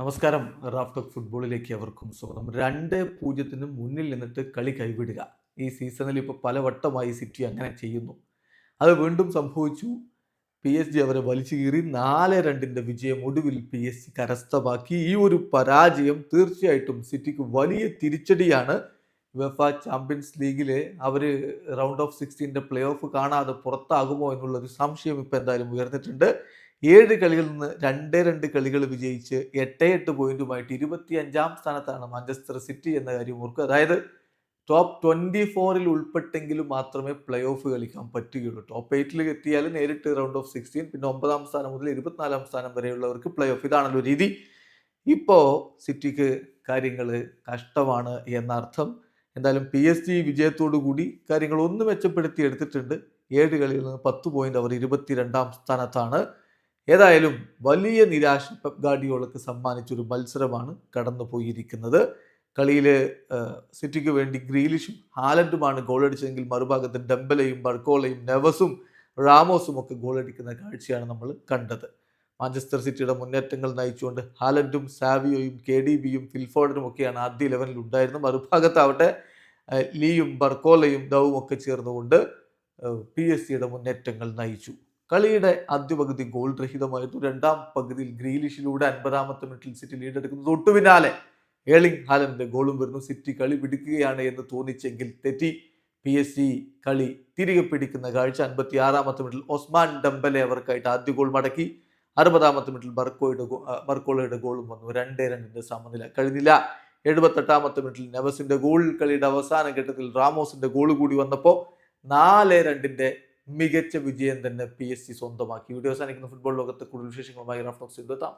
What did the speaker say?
നമസ്കാരം. Raf talk ഫുട്ബോളിലേക്ക് അവർക്കും സ്വാഗതം. രണ്ട് പൂജ്യത്തിന് മുന്നിൽ നിന്നിട്ട് കളി കൈവിടുക. ഈ സീസണിൽ ഇപ്പോൾ പലവട്ടമായി സിറ്റി അങ്ങനെ ചെയ്യുന്നു. അത് വീണ്ടും സംഭവിച്ചു. പി എസ് ജി അവരെ വലിച്ചു കീറി നാല് രണ്ടിന്റെ വിജയം ഒടുവിൽ പി എസ് ജി കരസ്ഥമാക്കി. ഈ ഒരു പരാജയം തീർച്ചയായിട്ടും സിറ്റിക്ക് വലിയ തിരിച്ചടിയാണ്. വെഫ ചാമ്പ്യൻസ് ലീഗിലെ അവർ റൗണ്ട് ഓഫ് സിക്സ്റ്റീന്റെ പ്ലേ ഓഫ് കാണാതെ പുറത്താകുമോ എന്നുള്ളൊരു സംശയം ഇപ്പോൾ എന്തായാലും ഉയർന്നിട്ടുണ്ട്. ഏഴ് കളികളിൽ നിന്ന് രണ്ട് രണ്ട് കളികൾ വിജയിച്ച് എട്ട് എട്ട് പോയിന്റുമായിട്ട് ഇരുപത്തി അഞ്ചാം സ്ഥാനത്താണ് മാഞ്ചസ്റ്റർ സിറ്റി എന്ന കാര്യം ഓർക്കുക. അതായത് ടോപ്പ് ട്വന്റി ഫോറിൽ ഉൾപ്പെട്ടെങ്കിലും മാത്രമേ പ്ലേ ഓഫ് കളിക്കാൻ പറ്റുകയുള്ളൂ. ടോപ്പ് എയ്റ്റിൽ എത്തിയാൽ നേരിട്ട് റൗണ്ട് ഓഫ് സിക്സ്റ്റീൻ പിന്നെ ഒമ്പതാം സ്ഥാനം മുതൽ ഇരുപത്തിനാലാം സ്ഥാനം വരെയുള്ളവർക്ക് പ്ലേ ഓഫ് ഇതാണല്ലോ രീതി. ഇപ്പോൾ സിറ്റിക്ക് കാര്യങ്ങൾ കഷ്ടമാണ് എന്നർത്ഥം. എന്തായാലും പി എസ് ജി വിജയത്തോടു കൂടി കാര്യങ്ങൾ ഒന്ന് മെച്ചപ്പെടുത്തി എടുത്തിട്ടുണ്ട്. ഏഴ് കളിയിൽ നിന്ന് പത്ത് പോയിന്റ് അവർ ഇരുപത്തിരണ്ടാം സ്ഥാനത്താണ്. ഏതായാലും വലിയ നിരാശ പെപ് ഗാർഡിയോളക്ക് സമ്മാനിച്ചൊരു മത്സരമാണ് കടന്നു പോയിരിക്കുന്നത് കളിയിൽ സിറ്റിക്ക് വേണ്ടി ഗ്രീലിഷും ഹാലൻഡുമാണ് ഗോളടിച്ചതെങ്കിൽ മറുഭാഗത്ത് ഡംബലയും ബർക്കോളയും നെവസും റാമോസും ഒക്കെ ഗോളടിക്കുന്ന കാഴ്ചയാണ് നമ്മൾ കണ്ടത്. മാഞ്ചസ്റ്റർ സിറ്റിയുടെ മുന്നേറ്റങ്ങൾ നയിച്ചുകൊണ്ട് ഹാലൻഡും സാവിയോയും കെ ഡി ബിയും ഫിൽഫോർഡനും ഒക്കെയാണ് ആദ്യ ഇലവനിൽ ഉണ്ടായിരുന്നത്. മറുഭാഗത്താവട്ടെ ലീയും ബർക്കോലയും ദവും ഒക്കെ ചേർന്നുകൊണ്ട് പി എസ് സിയുടെ മുന്നേറ്റങ്ങൾ നയിച്ചു. കളിയുടെ ആദ്യ പകുതി ഗോൾ രഹിതമായിരുന്നു. രണ്ടാം പകുതിയിൽ ഗ്രീലിഷിലൂടെ അൻപതാമത്തെ മിനിറ്റിൽ സിറ്റി ലീഡ് എടുക്കുന്നു തൊട്ടു പിന്നാലെ ഏളിംഗ് ഹാലന്റെ ഗോളും വരുന്നു. സിറ്റി കളി പിടിക്കുകയാണ് എന്ന് തോന്നിച്ചെങ്കിൽ തെറ്റി. പി എസ് സി കളി തിരികെ പിടിക്കുന്ന കാഴ്ച അൻപത്തി ആറാമത്തെ മിനിറ്റിൽ ഒസ്മാൻ ഡംബലെ അവർക്കായിട്ട് ആദ്യ ഗോൾ മടക്കി. അറുപതാമത്തെ മിനിറ്റിൽ ബർക്കോയുടെ ബർക്കോളയുടെ ഗോളും വന്നു. രണ്ടേ രണ്ടിന്റെ സമനില കഴിഞ്ഞില്ല. എഴുപത്തെട്ടാമത്തെ മിനിറ്റിൽ നെവസിന്റെ ഗോൾ കളിയുടെ അവസാന ഘട്ടത്തിൽ റാമോസിന്റെ ഗോൾ കൂടി വന്നപ്പോൾ നാല് രണ്ടിന്റെ മികച്ച വിജയം തന്നെ പി എസ് സി സ്വന്തമാക്കി. വീഡിയോ അവസാനിക്കുന്ന. ഫുട്ബോൾ ലോകത്തെ കൂടുതൽ വിശേഷങ്ങളുമായി റഫ്ലോക്സ് എത്താം